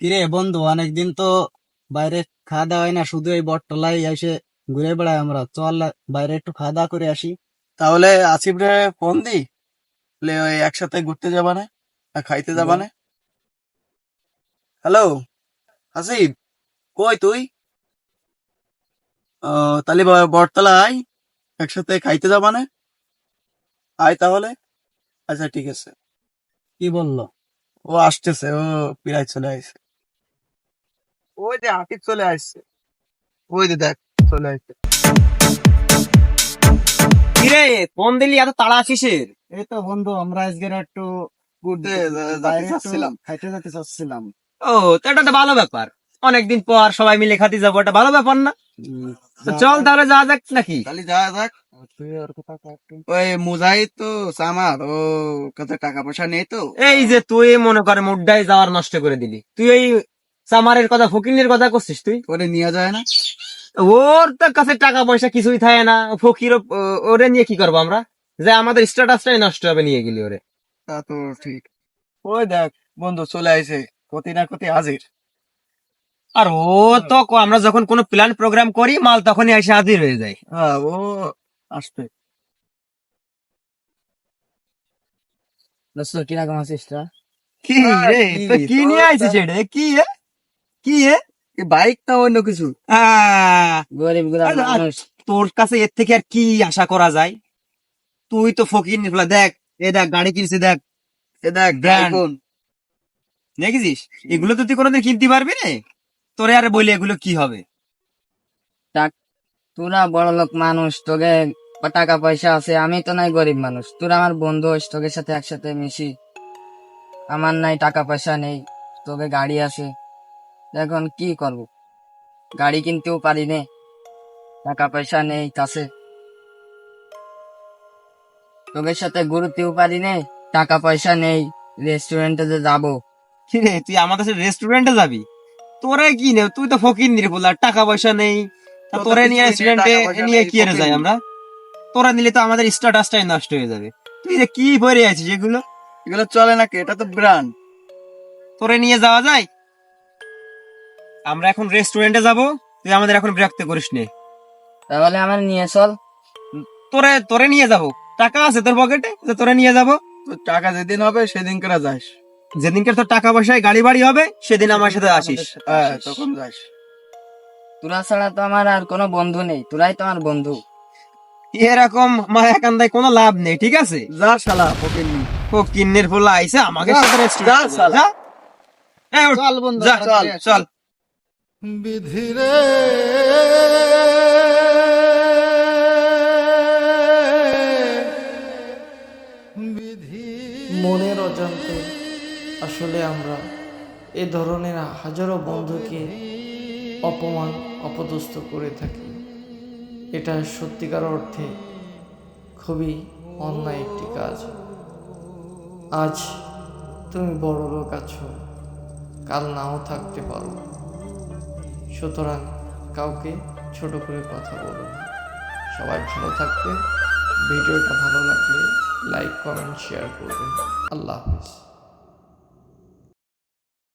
কিরে বন্ধু অনেকদিন তো বাইরে খাওয়া দাওয়া হয় না শুধু এই বটতলায় এসে ঘুরে বেড়াই আমরা। চল বাইরে একটু খাওয়া দাওয়া করে আসি। তাহলে আসিফ রে ফোন দি লে ওই একসাথে ঘুরতে যাবা না আর খাইতে যাবা না? হ্যালো আসিফ কই তুই? ও তাহলে ব- বটতলা আয় একসাথে খাইতে যাবা না? আয় তাহলে। আচ্ছা ঠিক আছে। কি বলল? ও আসতেছে ও প্রায় চলে আসছে ওই যে আকিব চলে আসছে। ওই যে দেখ চলে আসছে। কিরে ফোন দিলি এত তাড়া কিসের? এই তো বন্ধু আমরা আজকে একটু ঘুরতে যা- বাইরে একটু খাইতে যেতে চাচ্ছিলাম ও তো এটা তো ভালো ব্যাপার। অনেকদিন পর সবাই মিলে খাতে যাব এটা ভালো ব্যাপার না? চল তাহলে যাওয়া যাক নাকি? তাহলে যাওয়া যাক। ওই মুজাহিদ তো সামার ও কাছে টাকা পয়সা নেই তো। এই যে তুই মনে করে মুড্ডায় যাওয়ার নষ্ট করে দিলি। তুই এই সামারের কথা ফকিনের কথা করছিস তুই? ওরে নিয়ে যায় না। ওর তো কাছে টাকা পয়সা কিছুই থাকে না। ফকির ওরে নিয়ে কি করব আমরা? যে আমাদের স্ট্যাটাসটাই নষ্ট হবে নিয়ে গেলি ওরে। তা তো ঠিক। ওই দেখ বন্ধু চলে আইছে কতি না কতি হাজির। আর ও তো আমরা যখন কোনো প্ল্যান প্রোগ্রাম করি মাল তখনই এসে হাজির হয়ে যায়। হ্যাঁ ও আসবে। দোস্ত কীরকম আছিস কি রে? কি কি নিয়ে আইছিস এটা কি এ? কি এ? বাইক না অন্য কিছু? গরিব তোর কাছে এর থেকে আর কি আশা করা যায়? তুই তো ফকির নিফলা দেখ এ দেখ গাড়ি কিনছে দেখ। এ দেখ. আইফোন দেখেছিস? এগুলো তো তুই কোনোদিন কিনতে পারবি না? তোরে আর বলি এগুলো কি হবে? তোরা বড় লোক মানুষ তোকে টাকা পয়সা আছে আমি তো নাই গরিব মানুষ। তোরা আমার বন্ধু হইস তোকে সাথে একসাথে মিশি। আমার নাই টাকা পয়সা নেই তোকে গাড়ি আছে। এখন কি করব? গাড়ি কিনতেও পারি নে। টাকা পয়সা নেই কাছে। তোদের সাথে ঘুরতেও পারি নে। টাকা পয়সা নেই। রেস্টুরেন্টে যে যাব। কি রে তুই আমাদের সাথে রেস্টুরেন্টে যাবি? তোরা কি নে? তুই তো ফকির নিরে বললা টাকা পয়সা নেই। তা তোর নিয়ে রেস্টুরেন্টে নিয়ে কি এর ফকির যাই আমরা? তোরা নিলে তো আমাদের স্ট্যাটাসটাই নষ্ট হয়ে যাবে। তুই যে কি পরে আছিস এগুলো? এগুলো চলে নাকি এটা তো ব্র্যান্ড তোরে নিয়ে যাওয়া যায়? আমরা এখন রেস্টুরেন্টে যাব। তুই আমাদের এখন বিরক্ত করিস নে। তাহলে আমার নিয়ে চল। তোরে তোরে নিয়ে যাব। টাকা আছে তোর পকেটে যে তোরে নিয়ে যাব। তো টাকা যেদিন হবে সেদিন করে যাস। যেদিনকে তোর টাকা পয়সায় গাড়ি বাড়ি হবে সেদিন আমার সাথে আসিস। হ্যাঁ তখন যাস। তোরা ছাড়া তো আমার আর কোনো বন্ধু নেই। তোরাই তো আমার বন্ধু। এরকম মায়া কান্দায় কোনো লাভ নেই ঠিক আছে? যা শালা ফকির নি ও কিন্নের ফুলা আইছে আমাকে সাথে যা শালা। চল বন্ধু যা, চল। চল মনের অজান্তে আসলে আমরা এ ধরনের হাজারো বন্ধুকে অপমান, অপদস্থ করে থাকি। এটা সত্যিকার অর্থে খুবই অন্যায় একটি কাজ। আজ তুমি বড় লোক আছো, কাল নাও থাকতে পারো। সুতরাং কাউকে ছোট করে কথা বলো না। সবাই ভালো থাকবে ভিডিওটা ভালো লাগলে লাইক, কমেন্ট শেয়ার করবেন। আল্লাহ হাফিজ।